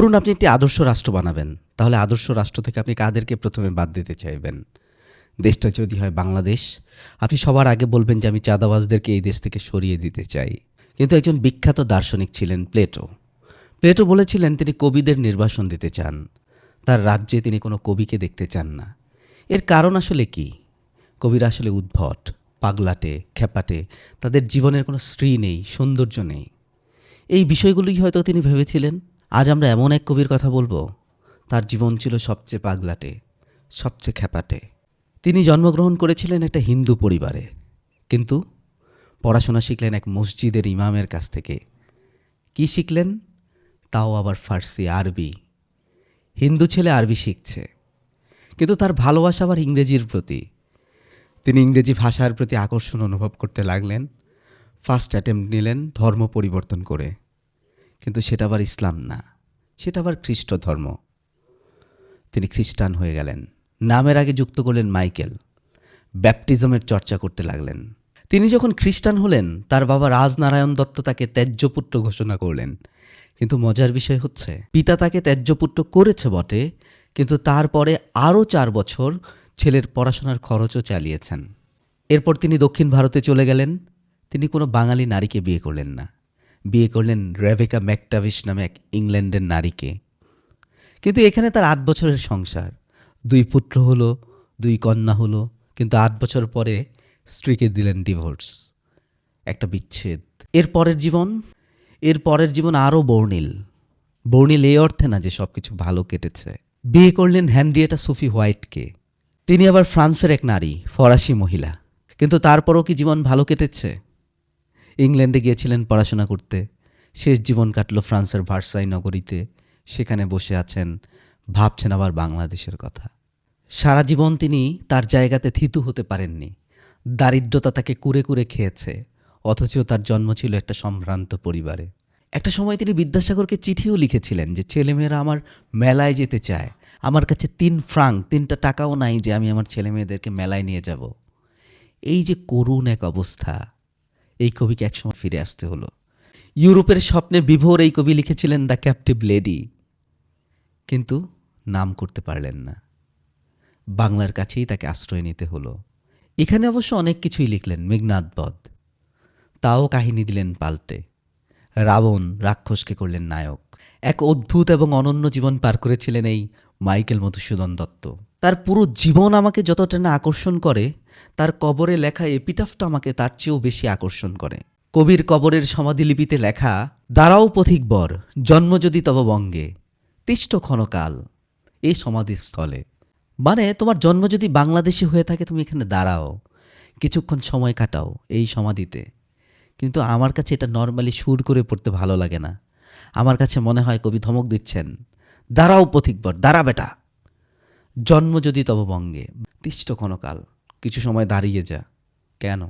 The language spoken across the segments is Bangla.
ধরুন আপনি একটি আদর্শ রাষ্ট্র বানাবেন, তাহলে আদর্শ রাষ্ট্র থেকে আপনি কাদেরকে প্রথমে বাদ দিতে চাইবেন? দেশটা যদি হয় বাংলাদেশ, আপনি সবার আগে বলবেন যে আমি চাঁদাবাজদেরকে এই দেশ থেকে সরিয়ে দিতে চাই। কিন্তু একজন বিখ্যাত দার্শনিক ছিলেন প্লেটো। প্লেটো বলেছিলেন, তিনি কবিদের নির্বাসন দিতে চান। তার রাজ্যে তিনি কোনো কবিকে দেখতে চান না। এর কারণ আসলে কি? কবিরা আসলে উদ্ভট, পাগলাটে খেপাটে তাদের জীবনের কোনো শ্রী নেই, সৌন্দর্য নেই। এই বিষয়গুলোই হয়তো তিনি ভেবেছিলেন। আজ আমরা এমন এক কবির কথা বলব, তার জীবন ছিল সবচেয়ে পাগলাটে, সবচেয়ে খ্যাপাটে। তিনি জন্মগ্রহণ করেছিলেন একটা হিন্দু পরিবারে, কিন্তু পড়াশোনা শিখলেন এক মসজিদের ইমামের কাছ থেকে। কি শিখলেন? তাও আবার ফার্সি, আরবি। হিন্দু ছেলে আরবি শিখছে, কিন্তু তার ভালোবাসা আবার ইংরেজির প্রতি। তিনি ইংরেজি ভাষার প্রতি আকর্ষণ অনুভব করতে লাগলেন, ফার্স্ট অ্যাটেম্প নিলেন ধর্ম পরিবর্তন করে। কিন্তু সেটা আবার ইসলাম না। সেটা আবার খ্রিস্ট ধর্ম। তিনি খ্রিস্টান হয়ে গেলেন। নামের আগে যুক্ত করলেন মাইকেল। ব্যাপটিজমের চর্চা করতে লাগলেন। তিনি যখন খ্রিস্টান হলেন, তার বাবা রাজনারায়ণ দত্ত তাকে ত্যায্যপুত্র ঘোষণা করলেন। কিন্তু মজার বিষয় হচ্ছে, পিতা তাকে ত্যায্যপুত্র করেছে বটে, কিন্তু তারপরে আরও চার বছর ছেলের পড়াশোনার খরচও চালিয়েছেন। এরপর তিনি দক্ষিণ ভারতে চলে গেলেন। তিনি কোনো বাঙালি নারীকে বিয়ে করলেন না। বিয়ে করলেন রেভেকা ম্যাকটাভিস নামে এক ইংল্যান্ডের নারীকে। কিন্তু এখানে তার আট বছরের সংসার। দুই পুত্র হলো, দুই কন্যা হলো, কিন্তু আট বছর পরে স্ত্রীকে দিলেন ডিভোর্স। একটা বিচ্ছেদ। এর পরের জীবন? এর পরের জীবন আরও বর্ণিল। বর্ণিল এই অর্থে না যে সব কিছু ভালো কেটেছে। বিয়ে করলেন হ্যান্ডিয়েটা সুফি হোয়াইটকে। তিনি আবার ফ্রান্সের এক নারী, ফরাসি মহিলা। কিন্তু তারপরও কি জীবন ভালো কেটেছে? ইংল্যান্ডে গিয়েছিলেন পড়াশোনা করতে। শেষ জীবন কাটলো ফ্রান্সের ভার্সাই নগরীতে। সেখানে বসে আছেন, ভাবছেন আবার বাংলাদেশের কথা। সারা জীবন তিনি তার জায়গাতে থিতু হতে পারেননি। দারিদ্রতা তাকে কুরে কুরে খেয়েছে, অথচ তার জন্ম ছিল একটা সম্ভ্রান্ত পরিবারে। একটা সময় তিনি বিদ্যাসাগরকে চিঠিও লিখেছিলেন যে, ছেলেমেয়েরা আমার মেলায় যেতে চায়। আমার কাছে তিন ফ্রাঙ্ক তিনটা টাকাও নাই যে আমি আমার ছেলেমেয়েদেরকে মেলায় নিয়ে যাব। এই যে করুণ এক অবস্থা এই কবিকে একসময় ফিরে আসতে হলো। ইউরোপের স্বপ্নে বিভোর এই কবি লিখেছিলেন দ্য ক্যাপটিভ লেডি কিন্তু নাম করতে পারলেন না। বাংলার কাছেই তাকে আশ্রয় নিতে হলো। এখানে অবশ্য অনেক কিছুই লিখলেন মেঘনাদ বধ। তাও কাহিনী দিলেন পাল্টে। রাবণ রাক্ষসকে করলেন নায়ক। এক অদ্ভুত এবং অনন্য জীবন পার করেছিলেন এই মাইকেল মধুসূদন দত্ত। তার পুরো জীবন আমাকে যতটা না আকর্ষণ করে, তার কবরে লেখা এপিটাফটা আমাকে তার চেয়েও বেশি আকর্ষণ করে। কবির কবরের সমাধিলিপিতে লেখা, দাঁড়াও পথিক বর, জন্ম যদি তব বঙ্গে, তিষ্ট ক্ষণকাল এই সমাধিস্থলে। মানে তোমার জন্ম যদি বাংলাদেশে হয়ে থাকে, তুমি এখানে দাঁড়াও, কিছুক্ষণ সময় কাটাও এই সমাধিতে। কিন্তু আমার কাছে এটা নর্মালি সুর করে পড়তে ভালো লাগে না। আমার কাছে মনে হয় কবি ধমক দিচ্ছেন, দাঁড়াও পথিকবর দাঁড়া বেটা। জন্ম যদি তব বঙ্গে তিষ্ট ক্ষণকাল, কিছু সময় দাঁড়িয়ে যা। কেন?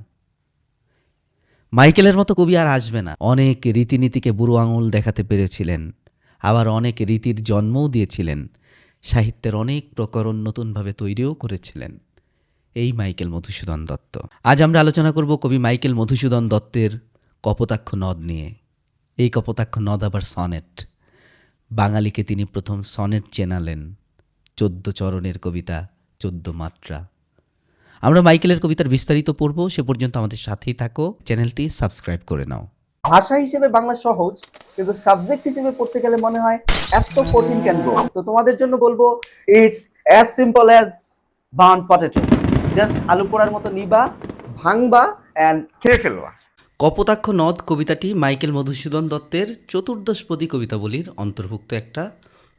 মাইকেলের মতো কবি আর আসবে না। অনেক রীতিনীতিকে বুড়ো আঙুল দেখাতে পেরেছিলেন, আবার অনেক রীতির জন্মও দিয়েছিলেন, সাহিত্যের অনেক প্রকরণ নতুনভাবে তৈরিও করেছিলেন। এই মাইকেল মধুসূদন দত্ত। আজ আমরা আলোচনা করব কবি মাইকেল মধুসূদন দত্তের কপোতাক্ষ নদ নিয়ে। এই কপোতাক্ষ নদ আবার সনেট। বাঙালিকে তিনি প্রথম সনেট চেনালেন। চোদ্দ চরণের কবিতা চোদ্দ মাত্রা। আমরা মাইকেলের কবিতার বিস্তারিত পড়ব সে পর্যন্ত আমাদের সাথেই থাকো। চ্যানেলটি সাবস্ক্রাইব করে নাও। ভাষা হিসেবে বাংলা সহজ কিন্তু সাবজেক্ট হিসেবে পড়তে গেলে মনে হয় এত কঠিন কেন তো তোমাদের জন্য বলব it's as simple as bun potato just আলু পোড়ার মতো নিবা ভাঙবা অ্যান্ড খেয়ে ফেলবা। কপোতাক্ষ নদ কবিতাটি মাইকেল মধুসূদন দত্তের চতুর্দশপদী কবিতাবলীর অন্তর্ভুক্ত একটা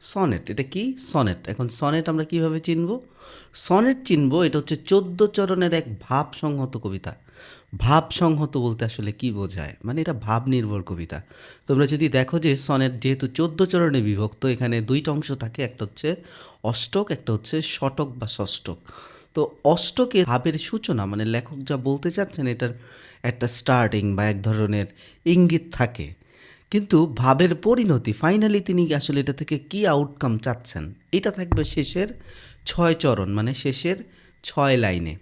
সনেট, এটা কি? সনেট। এখন সনেট আমরা কীভাবে চিনব? সনেট চিনব, এটা হচ্ছে চোদ্দ চরণের এক ভাব সংহত কবিতা। ভাব সংহত বলতে আসলে কি বোঝায়? মানে এটা ভাব নির্ভর কবিতা। তোমরা যদি দেখো যে সনেট যেহেতু চোদ্দ চরণে বিভক্ত, এখানে দুইটা অংশ থাকে, একটা হচ্ছে অষ্টক, একটা হচ্ছে শতক বা ষষ্টক তো অষ্টকে ভাবের সূচনা মানে লেখক যা বলতে চাচ্ছেন, এটার একটা স্টার্টিং বা এক ধরনের ইঙ্গিত থাকে। কিন্তু ভাবের পরিণতি ফাইনালি তিনি আসলে এটা থেকে কি আউটকাম চাচ্ছেন? এটা থাকবে শেষের ছয় চরণ মানে শেষের ছয় লাইনে।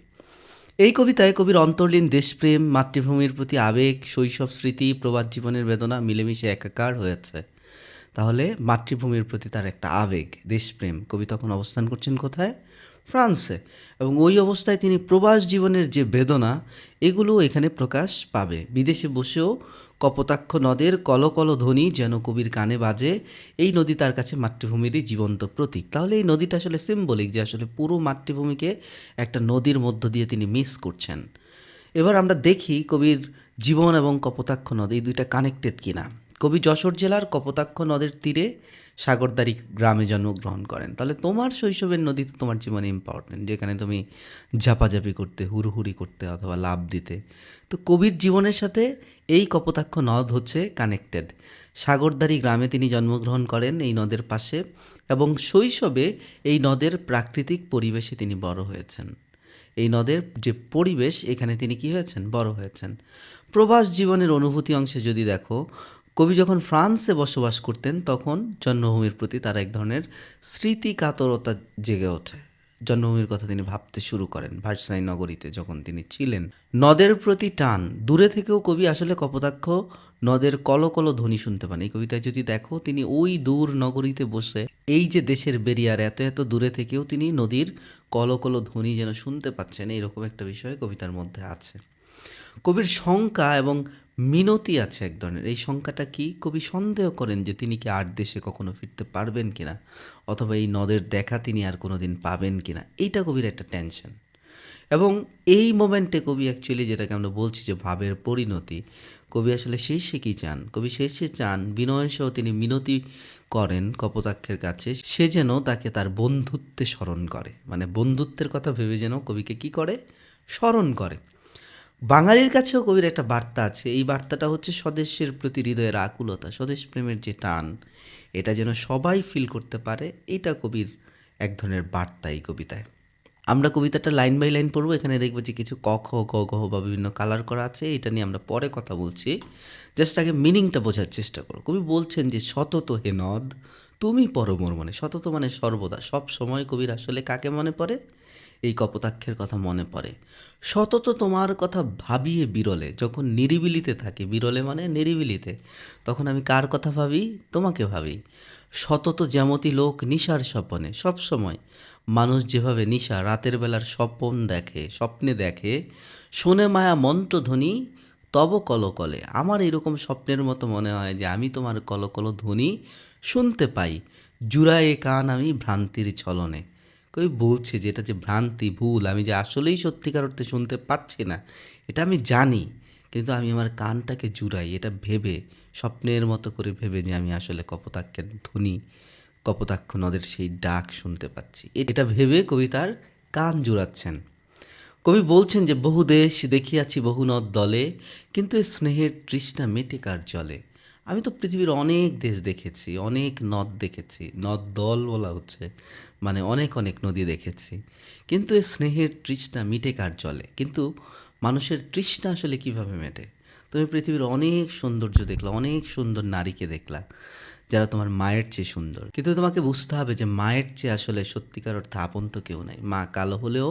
এই কবিতায় কবির অন্তর্লীন দেশপ্রেম, মাতৃভূমির প্রতি আবেগ, শৈশব স্মৃতি, প্রবাদ জীবনের বেদনা মিলেমিশে একাকার হয়েছে। তাহলে মাতৃভূমির প্রতি তার একটা আবেগ, দেশপ্রেম, কবি তখন অবস্থান করছেন কোথায়? ফ্রান্সে। এবং ওই অবস্থায় তিনি প্রবাস জীবনের যে বেদনা এগুলো এখানে প্রকাশ পাবে। বিদেশে বসেও কপোতাক্ষ নদের কলকল ধ্বনি যেন কবির কানে বাজে। এই নদী তার কাছে মাতৃভূমিরই জীবন্ত প্রতীক। তাহলে এই নদীটা আসলে সিম্বলিক যে আসলে পুরো মাতৃভূমিকে একটা নদীর মধ্য দিয়ে তিনি মিস করছেন। এবার আমরা দেখি কবির জীবন এবং কপোতাক্ষ নদ, এই দুইটা কানেক্টেড কিনা। কবি যশোর জেলার কপোতাক্ষ নদের তীরে সাগরদারি গ্রামে জন্মগ্রহণ করেন। তাহলে তোমার শৈশবের নদী তো তোমার জীবনে ইম্পর্টেন্ট যেখানে তুমি ঝাপাঝাপি করতে, হুড়ুহুড়ি করতে অথবা লাভ দিতে। তো কবির জীবনের সাথে এই কপোতাক্ষ নদ হচ্ছে কানেক্টেড সাগরদারি গ্রামে তিনি জন্মগ্রহণ করেন এই নদের পাশে এবং শৈশবে এই নদের প্রাকৃতিক পরিবেশে তিনি বড় হয়েছেন। এই নদের যে পরিবেশ, এখানে তিনি কি হয়েছেন? বড় হয়েছেন। প্রবাস জীবনের অনুভূতি অংশে যদি দেখো কবি যখন ফ্রান্সে বসবাস করতেন, তখন জন্মভূমির প্রতি তার এক ধরনের স্মৃতি কাতরতা জেগে ওঠে। জন্মভূমির কথা তিনি ভাবতে শুরু করেন ভার্সাই নগরীতে যখন তিনি ছিলেন। নদের প্রতি টান, দূরে থেকেও কবি আসলে কপোতাক্ষ নদের কলকল ধ্বনি শুনতে পান। এই কবিতায় যদি দেখো, তিনি ওই দূর নগরীতে বসে, এই যে দেশের বেরিয়ার, এত এত দূরে থেকেও তিনি নদীর কলকল ধ্বনি যেন শুনতে পাচ্ছেন এইরকম একটা বিষয় কবিতার মধ্যে আছে। কবির শঙ্কা এবং মিনতি আছে এক ধরনের। এই শঙ্কাটা কি কবি সন্দেহ করেন যে তিনি কি আর দেশে কখনো ফিরতে পারবেন কিনা? অথবা এই নদের দেখা তিনি আর কোনো দিন পাবেন কিনা? এইটা কবির একটা টেনশন এবং এই মোমেন্টে কবি অ্যাকচুয়ালি যেটাকে আমরা বলছি যে ভাবের পরিণতি, কবি আসলে শেষে কী চান? কবি শেষে চান বিনয় সহ তিনি মিনতি করেন কপোতাক্ষের কাছে, সে যেন তাকে তার বন্ধুত্বে স্মরণ করে। মানে বন্ধুত্বের কথা ভেবে যেন কবিকে কি করে? স্মরণ করে। বাঙালির কাছেও কবির একটা বার্তা আছে। এই বার্তাটা হচ্ছে স্বদেশের প্রতি হৃদয়ের আকুলতা, স্বদেশ প্রেমের যে টান, এটা যেন সবাই ফিল করতে পারে, এটা কবির এক ধরনের বার্তা এই কবিতায়। আমরা কবিতাটা লাইন বাই লাইন পড়ব, এখানে দেখব যে কিছু ক, খ, গ, ঘ বা বিভিন্ন কালার করা আছে, এটা নিয়ে আমরা পরে কথা বলছি। জাস্ট আগে মিনিংটা বোঝার চেষ্টা করো। কবি বলছেন যে, সতত হে নদ, তুমি পরমর মনে সতত মানে সর্বদা সব সময় কবির আসলে কাকে মনে পড়ে? এই কপোতাক্ষের কথা মনে পড়ে। সতত তোমার কথা ভাবিয়ে বিরলে, যখন নিরিবিলিতে থাকি, বিরলে মানে নিরিবিলিতে, তখন আমি কার কথা ভাবি? তোমাকে ভাবি। সতত যেমতি লোক নিশার স্বপনে সব সময় মানুষ যেভাবে নিশা, রাতের বেলার স্বপন দেখে, স্বপ্নে দেখে, শোনে মায়া মন্ত্রধ্বনি, তব কলকলে। আমার এরকম স্বপ্নের মতো মনে হয় যে আমি তোমার কলকল ধ্বনি শুনতে পাই, জুড়ায়ে কান আমি ভ্রান্তির ছলনে। কই বলছে যে এটা যে ভ্রান্তি, ভুল, আমি যে আসলেই সত্যিকার অর্থে শুনতে পাচ্ছি না, এটা আমি জানি, কিন্তু আমি আমার কানটাকে জুড়াই, এটা ভেবে, স্বপ্নের মতো করে ভেবে যে আমি আসলে কপোতাক্ষের ধ্বনি, কপোতাক্ষ নদের সেই ডাক শুনতে পাচ্ছি। এটা ভেবে কবি তার কান জুড়াচ্ছেন। কবি বলছেন যে বহু দেশ দেখিয়াছি বহু নদ দলে, কিন্তু স্নেহের তৃষ্ণা মেটে কার জলে? আমি তো পৃথিবীর অনেক দেশ দেখেছি, অনেক নদ দেখেছি, নদ দল বলা হচ্ছে মানে অনেক অনেক নদী দেখেছি। কিন্তু এ স্নেহের তৃষ্ণা মিটে কার জলে? কিন্তু মানুষের তৃষ্ণা আসলে কীভাবে মেটে? তুমি পৃথিবীর অনেক সৌন্দর্য দেখলা, অনেক সুন্দর নারীকে দেখলা, যারা তোমার মায়ের চেয়ে সুন্দর। কিন্তু তোমাকে বুঝতে হবে যে মায়ের চেয়ে আসলে সত্যিকার অর্থে আপন তো কেউ নাই। মা কালো হলেও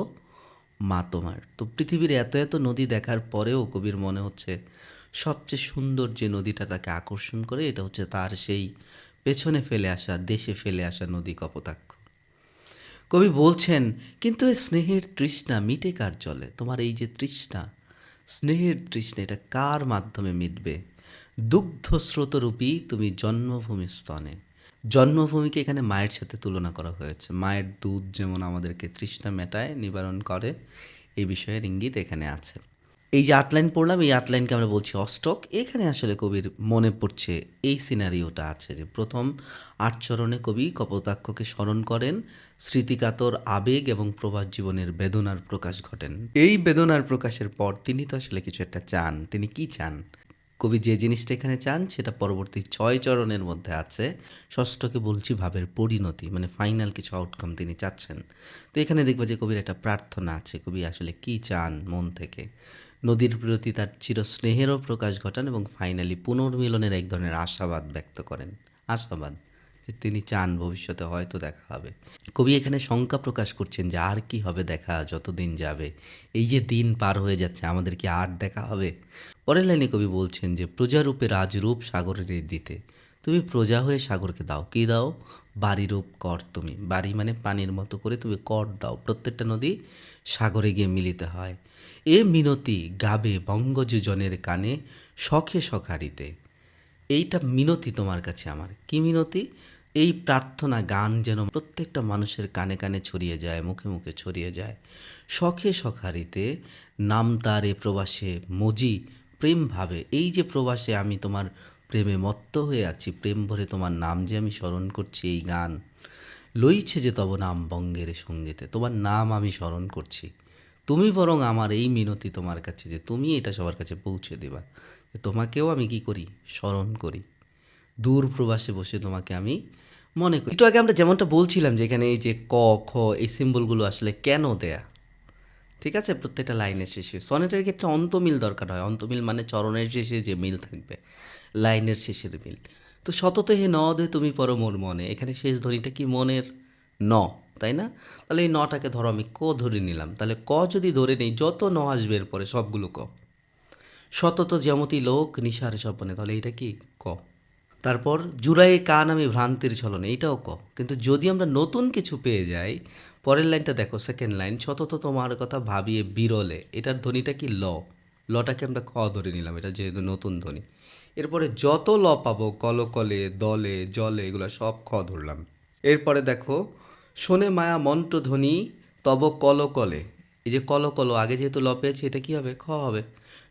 মা তোমার। তো পৃথিবীর এত এত নদী দেখার পরেও কবির মনে হচ্ছে সবচেয়ে সুন্দর যে নদীটা তাকে আকর্ষণ করে, এটা হচ্ছে তার সেই পেছনে ফেলে আসা, দেশে ফেলে আসা নদী কপোতাক্ষ। কবি বলছেন, কিন্তু এই স্নেহের তৃষ্ণা মিটে কার চলে তোমার এই যে তৃষ্ণা, স্নেহের তৃষ্ণা, এটা কার মাধ্যমে মিটবে? দুগ্ধ স্রোতরূপী তুমি জন্মভূমি স্তনে। জন্মভূমিকে এখানে মায়ের সাথে তুলনা করা হয়েছে। মায়ের দুধ যেমন আমাদেরকে তৃষ্ণা মেটায়, নিবারণ করে এই বিষয়ের ইঙ্গিত এখানে আছে। এই যে আট লাইন পড়লাম, এই আট লাইনকে আমরা বলছি অষ্টক। এখানে আসলে কবির মনে পড়ছে এই সিনারিওটা আছে যে প্রথম আট চরণে কবি কপোতাক্ষকে স্মরণ করেন, স্মৃতিকাতর আবেগ এবং প্রবাস জীবনের বেদনার প্রকাশ ঘটেন। এই বেদনার প্রকাশের পর তিনি তো আসলে কিছু একটা চান। তিনি কি চান? কবি যে জিনিসটা এখানে চান, সেটা পরবর্তী ছয় চরণের মধ্যে আছে। ষষ্ঠকে বলছি ভাবের পরিণতি মানে ফাইনাল কিছু আউটকাম তিনি চাচ্ছেন। তো এখানে দেখব যে কবির একটা প্রার্থনা আছে, কবি আসলে কি চান মন থেকে? নদীর প্রতি তার চিরস্নেহেরও প্রকাশ ঘটান এবং ফাইনালি পুনর্মিলনের এক ধরনের আশাবাদ ব্যক্ত করেন। আশাবাদ যে তিনি চান ভবিষ্যতে হয়তো দেখা হবে। কবি এখানে শঙ্কা প্রকাশ করছেন যে আর কি হবে দেখা, যতদিন যাবে। এই যে দিন পার হয়ে যাচ্ছে, আমাদের কি আর দেখা হবে? পরের লাইনে কবি বলছেন যে প্রজারূপে রাজরূপ সাগরের দিতে তুমি প্রজা হয়ে সাগরকে দাও। কি দাও? বাড়িরূপ কর তুমি। বাড়ি মানে পানির মতো করে তুমি কর দাও। প্রত্যেকটা নদী সাগরে গিয়ে মিলিতে হয়। এ মিনতি গাবে বঙ্গযোজনের কানে শখে সখারিতে এইটা মিনতি তোমার কাছে আমার। কি মিনতি? এই প্রার্থনা গান যেন প্রত্যেকটা মানুষের কানে কানে ছড়িয়ে যায়, মুখে মুখে ছড়িয়ে যায়। শখে সখারিতে নাম তার এ প্রবাসে মজি প্রেম ভাবে এই যে প্রবাসে আমি তোমার প্রেমে মত্ত হয়ে আছি, প্রেম ভরে তোমার নাম যে আমি স্মরণ করছি এই গান। লইছে যে তব নাম বঙ্গের সঙ্গীতে, তোমার নাম আমি স্মরণ করছি। তুমি বরং আমার এই মিনতি তোমার কাছে যে তুমি এটা সবার কাছে পৌঁছে দেবা তোমাকেও আমি কি করি? স্মরণ করি। দূর প্রবাসে বসে তোমাকে আমি মনে করি। একটু আগে আমরা যেমনটা বলছিলাম যে এখানে এই যে ক, খ এই সিম্বলগুলো আসলে কেন দেয়া? ঠিক আছে? প্রত্যেকটা লাইনের শেষে। সনেটের ক্ষেত্রে অন্তমিল দরকার হয়। অন্তমিল মানে চরণের শেষে যে মিল থাকবে, লাইনের শেষের মিল। তো সতত হে ন দে তুমি পর মোর মনে। এখানে শেষ ধ্বনিটা কি? মনের ন, তাই না? তাহলে এই নটাকে ধরো আমি ক ধরে নিলাম। তাহলে ক যদি ধরে নেই, যত ন আসবে এরপরে সবগুলো ক। সতত যেমতি লোক, নিশার স্বপনে। তাহলে এটা কি? ক। তারপর জুড়াই কান আমি ভ্রান্তির ছলনে। এইটাও ক। কিন্তু যদি আমরা নতুন কিছু পেয়ে যাই পরের লাইনটা দেখো সেকেন্ড লাইন সতত তোমার কথা ভাবিয়ে বিরলে, এটার ধ্বনিটা কি ল? লটাকে আমরা খ ধরে নিলাম, এটা যেহেতু নতুন ধ্বনি। এরপরে যত ল পাবো, কলকলে, দলে, জলে, এগুলো সব খ ধরলাম। এরপরে দেখো, শোনে মায়া মন্ত্রধ্বনি তব কলকলে। এই যে কলকল, আগে যেহেতু ল পেয়েছি, এটা কি হবে? খ হবে।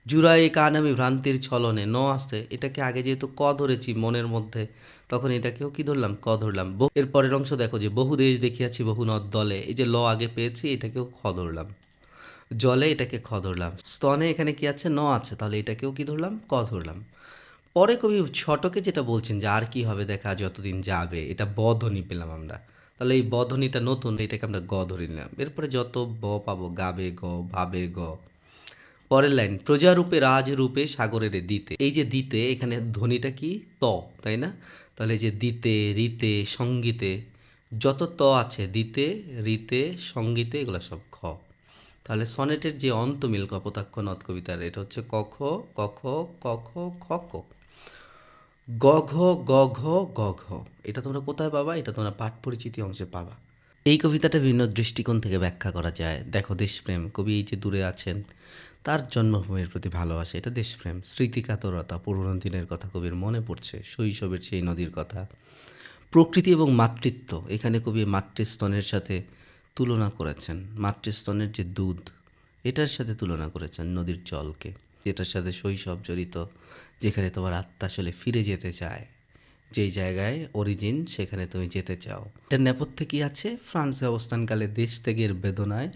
জুড়াই কান আমি ভ্রান্তির ছলনে, ন আসছে এটাকে আগে যেহেতু ক ধরেছি মনের মধ্যে তখন এটাকেও কি ধরলাম? ক ধরলাম। এর পরের অংশ দেখো যে বহু দেশ দেখিয়াছি, বহু নদ দলে। এই যে ল আগে পেয়েছি, এটাকেও খ ধরলাম। জলে এটাকে খ ধরলাম। স্তনে এখানে কি আছে? ন আছে। তাহলে এটাকেও কি ধরলাম? ক ধরলাম। পরে কবি ছটকে যেটা বলছেন যে আর কি হবে দেখা যতদিন যাবে, এটা বধ্বনি পেলাম আমরা। তাহলে এই বধ্বনিটা নতুন, এটাকে আমরা গ ধরে নিলাম। এরপরে যত ব পাবো, গাবে গ, ভাবে গ। পরের লাইন, প্রজারূপে রাজরূপে সাগরের দিতে। এই যে দিতে, এখানে ধ্বনিটা কি? ত, তাই না? তাহলে যে দিতে, রিতে, সঙ্গীতে, যত ত আছে, দিতে, রিতে, সঙ্গীতে, এগুলো সব খ। তাহলে সনেটের যে অন্তমিল কপোতাক্ষ নদ কবিতার, এটা হচ্ছে কখ কখ কখ খক গঘ গঘ গঘ এটা তোমরা কোথায় পাবা? এটা তোমরা পাঠ পরিচিতি অংশে পাবা। এই কবিতাটা বিভিন্ন দৃষ্টিকোণ থেকে ব্যাখ্যা করা যায়। দেখো দেশপ্রেম, কবি এই যে দূরে আছেন, তার জন্মভূমির প্রতি ভালোবাসা, এটা দেশপ্রেম। স্মৃতিকাতরতা, পুরনো দিনের কথা কবির মনে পড়ছে, শৈশবের সেই নদীর কথা। প্রকৃতি এবং মাতৃত্ব, এখানে কবি মাতৃস্তনের সাথে তুলনা করেছেন। মাতৃস্তনের যে দুধ, এটার সাথে তুলনা করেছেন নদীর জলকে। যেটার সাথে শৈশব জড়িত, যেখানে তোমার আত্মা আসলে ফিরে যেতে চায়। যেই জায়গায় অরিজিন সেখানে তুমি যেতে চাও। এটা নেপথ্যে কি আছে? ফ্রান্সে অবস্থানকালে দেশ ত্যাগের বেদনায়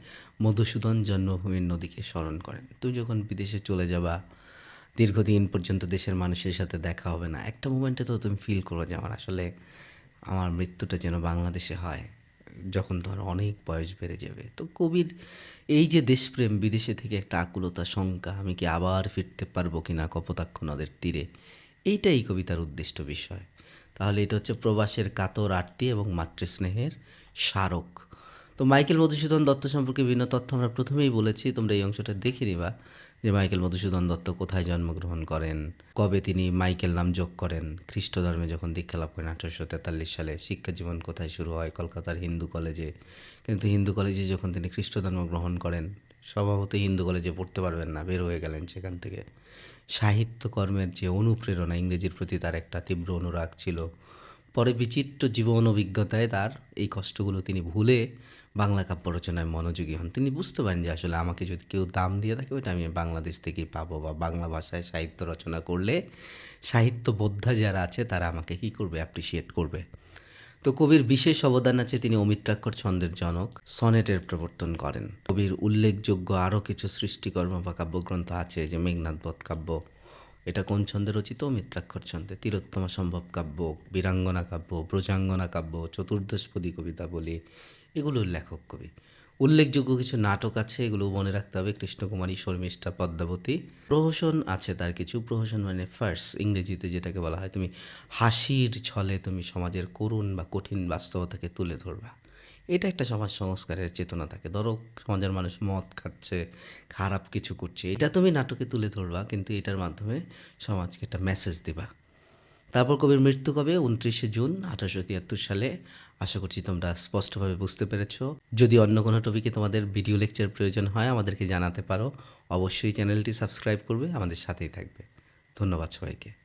মধুসূদন জন্মভূমির নদীকে স্মরণ করেন। তুমি যখন বিদেশে চলে যাবা, দীর্ঘদিন পর্যন্ত দেশের মানুষের সাথে দেখা হবে না। একটা মোমেন্টে তো তুমি ফিল করো যে আমার আসলে আমার মৃত্যুটা যেন বাংলাদেশে হয়, যখন তোমার অনেক বয়স বেড়ে যাবে। তো কবির এই যে দেশপ্রেম, বিদেশে থেকে একটা আকুলতা, শঙ্কা, আমি কি আবার ফিরতে পারব কিনা কপোতাক্ষ নদের তীরে, এইটাই কবিতার উদ্দিষ্ট বিষয়। তাহলে এটা হচ্ছে প্রবাসের কাতর আরতি এবং মাতৃস্নেহের স্মারক। তো মাইকেল মধুসূদন দত্ত সম্পর্কে বিভিন্ন তথ্য আমরা প্রথমেই বলেছি, তোমরা এই অংশটা দেখে নিবা যে মাইকেল মধুসূদন দত্ত কোথায় জন্মগ্রহণ করেন, কবে তিনি মাইকেল নাম যোগ করেন খ্রিস্ট ধর্মে যখন দীক্ষা লাভ করেন আঠারোশো তেতাল্লিশ সালে শিক্ষা জীবন কোথায় শুরু হয়, কলকাতার হিন্দু কলেজে। কিন্তু হিন্দু কলেজে যখন তিনি খ্রিস্ট ধর্ম গ্রহণ করেন, স্বভাবতই হিন্দু কলেজে পড়তে পারবেন না, বের হয়ে গেলেন সেখান থেকে। সাহিত্যকর্মের যে অনুপ্রেরণা ইংরেজির প্রতি তার একটা তীব্র অনুরাগ ছিল। পরে বিচিত্র জীবন অভিজ্ঞতায় তার এই কষ্টগুলো তিনি ভুলে বাংলা কাব্য রচনায় মনোযোগী হন। তিনি বুঝতে পারেন যে আসলে আমাকে যদি কেউ দাম দিয়ে থাকে, ওইটা আমি বাংলাদেশ থেকেই পাবো বা বাংলা ভাষায় সাহিত্য রচনা করলে সাহিত্য বোদ্ধা যারা আছে তারা আমাকে কী করবে অ্যাপ্রিসিয়েট করবে। তো কবির বিশেষ অবদান আছে তিনি অমিত্রাক্ষর ছন্দের জনক, সনেটের প্রবর্তন করেন। কবির উল্লেখযোগ্য আরও কিছু সৃষ্টিকর্ম বা কাব্যগ্রন্থ আছে, যে মেঘনাথ বধ কাব্য, এটা কোন ছন্দে রচিত? মিত্রাক্ষর ছন্দে। তিলোত্তমা সম্ভব কাব্য, বীরাঙ্গনা কাব্য, ব্রজাঙ্গনা কাব্য, চতুর্দশপদী কবিতা বলি, এগুলোর লেখক কবি। উল্লেখযোগ্য কিছু নাটক আছে, এগুলো মনে রাখতে হবে। কৃষ্ণকুমারী, শর্মিষ্ঠা, পদ্মাবতী। প্রহসন আছে তার কিছু। প্রহসন মানে ফার্স, ইংরেজিতে যেটাকে বলা হয়, তুমি হাসির ছলে তুমি সমাজের করুণ বা কঠিন বাস্তবতাকে তুলে ধরবা। এটা একটা সমাজ সংস্কারের চেতনা থাকে। ধরো, সমাজের মানুষ মদ খাচ্ছে, খারাপ কিছু করছে। এটা তুমি নাটকে তুলে ধরবা, কিন্তু এটার মাধ্যমে সমাজকে একটা মেসেজ দিবা। তারপর কবির মৃত্যু কবে? উনত্রিশে জুন আঠারোশো তিয়াত্তর সালে। আশা করছি তোমরা স্পষ্টভাবে বুঝতে পেরেছ। যদি অন্য কোনো টপিকে তোমাদের ভিডিও লেকচার প্রয়োজন হয়, আমাদেরকে জানাতে পারো। অবশ্যই চ্যানেলটি সাবস্ক্রাইব করবে, আমাদের সাথেই থাকবে। ধন্যবাদ সবাইকে।